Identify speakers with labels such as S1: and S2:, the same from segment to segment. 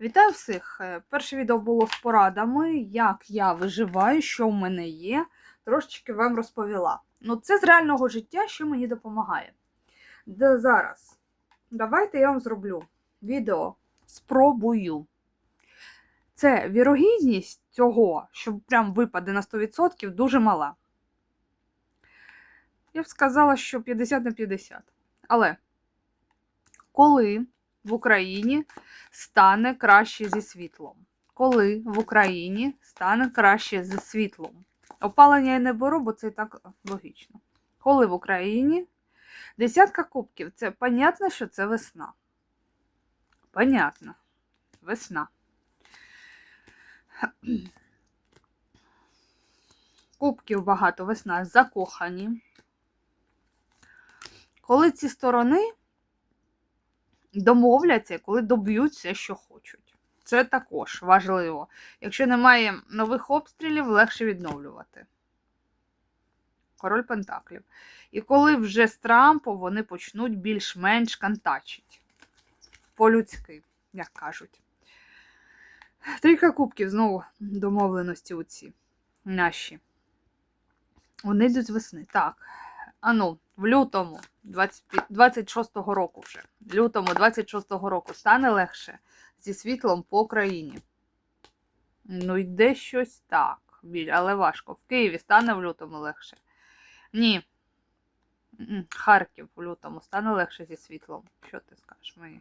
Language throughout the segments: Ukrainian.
S1: Вітаю всіх! Е, Перше відео було з порадами, як я виживаю, що в мене є. Трошечки вам розповіла. Ну, це з реального життя, що мені допомагає. Де зараз. Давайте я вам зроблю відео. Спробую. Це вірогідність цього, що прям випаде на 100%, дуже мала. Я б сказала, що 50 на 50. Але коли в Україні стане краще зі світлом. Коли в Україні стане краще зі світлом. Опалення я не беру, бо це і так логічно. Коли в Україні десятка кубків, це понятно, що це весна. Понятно. Весна. Кубків багато весна закохані. Коли ці сторони домовляться, коли доб'ються, що хочуть. Це також важливо. Якщо немає нових обстрілів, легше відновлювати. Король Пентаклів. І коли вже з Трампом вони почнуть більш-менш контачити. По-людськи, як кажуть. Трійка кубків знову домовленості у ці наші. Вони йдуть з весни. Так. Ану, в лютому 26-го року вже. В лютому 26-го року стане легше зі світлом по країні. Ну, йде щось так, але важко. В Києві стане в лютому легше. Ні. Харків в лютому стане легше зі світлом. Що ти скажеш мені?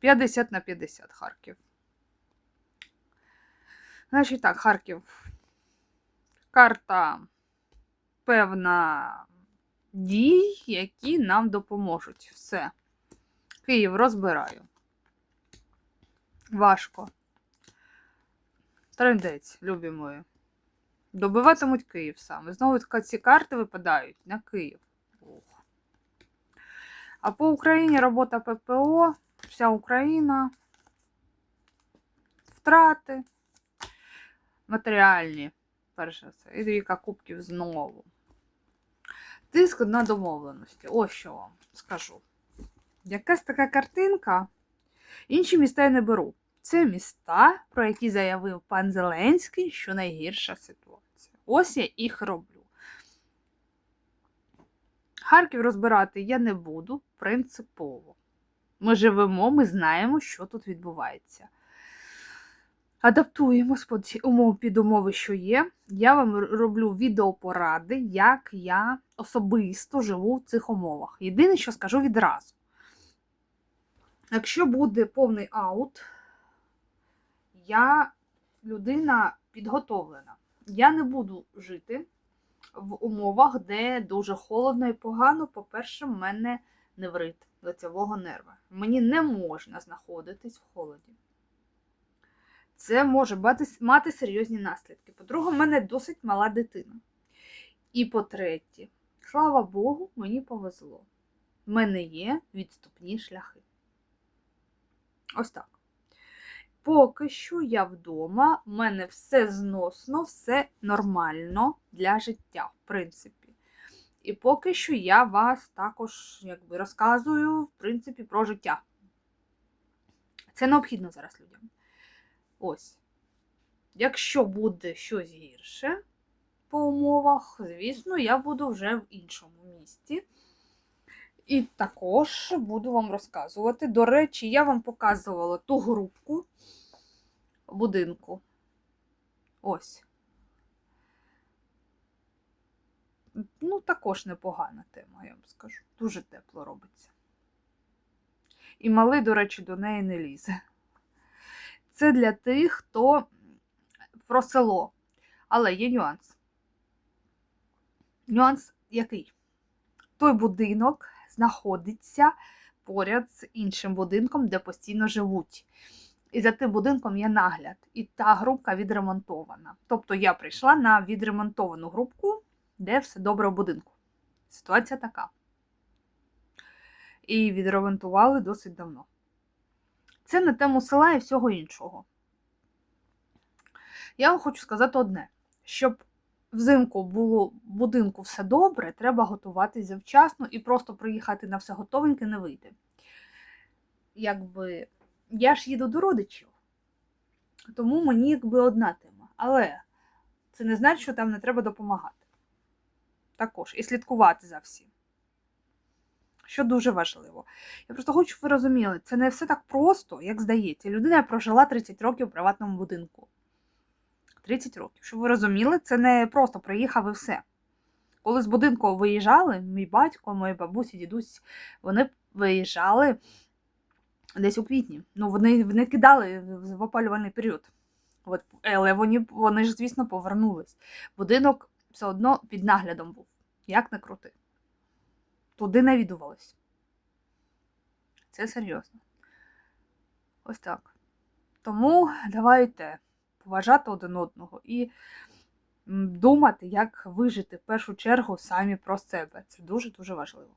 S1: 50 на 50 Харків. Значить так, Харків. Карта певна дій, які нам допоможуть. Все. Київ розбираю. Важко. Трендець, любі мої. Добиватимуть Київ саме. Знову ці карти випадають на Київ. Ох. А по Україні робота ППО, вся Україна, втрати матеріальні, перш за все. І двійка кубків знову. Тиск на домовленості. Ось що вам скажу. Якась така картинка. Інші міста я не беру. Це міста, про які заявив пан Зеленський, що найгірша ситуація. Ось я їх роблю. Харків розбирати я не буду принципово. Ми живемо, ми знаємо, що тут відбувається. Адаптуємось під умов під умови, що є. Я вам роблю відеопоради, як я особисто живу в цих умовах. Єдине, що скажу відразу. Якщо буде повний аут, я людина підготовлена. Я не буду жити в умовах, де дуже холодно і погано. По-перше, в мене неврит лицевого нерва. Мені не можна знаходитись в холоді. Це може мати, серйозні наслідки. По-друге, в мене досить мала дитина. І по-третє, слава Богу, мені повезло. В мене є відступні шляхи. Ось так. Поки що я вдома, в мене все зносно, все нормально для життя, в принципі. І поки що я вас також якби, розказую, в принципі, про життя. Це необхідно зараз людям. Ось. Якщо буде щось гірше по умовах, звісно, я буду вже в іншому місті. І також буду вам розказувати. До речі, я вам показувала ту групку будинку. Ось. Ну, також непогана тема, я вам скажу. Дуже тепло робиться. І малий, до речі, до неї не лізе. Це для тих, хто про село. Але є нюанс. Нюанс який? Той будинок знаходиться поряд з іншим будинком, де постійно живуть. І за тим будинком є нагляд. І та групка відремонтована. Тобто я прийшла на відремонтовану групку, де все добре в будинку. Ситуація така. І відремонтували досить давно. Це на тему села і всього іншого. Я вам хочу сказати одне: щоб взимку було в будинку все добре, треба готуватися завчасно і просто приїхати на все готовеньке не вийде. Якби я ж їду до родичів. Тому мені якби одна тема. Але це не значить, що там не треба допомагати. Також і слідкувати за всім. Що дуже важливо. Я просто хочу, щоб ви розуміли, це не все так просто, як здається. Людина прожила 30 років в приватному будинку. 30 років. Щоб ви розуміли, це не просто приїхав і все. Коли з будинку виїжджали, мій батько, мої бабусі, дідусь, вони виїжджали десь у квітні. Ну, вони не кидали в опалювальний період. От, але вони, вони ж, звісно, повернулись. Будинок все одно під наглядом був. Як не крути. Туди навідувались. Це серйозно. Ось так. Тому давайте поважати один одного і думати, як вижити в першу чергу самі про себе. Це дуже-дуже важливо.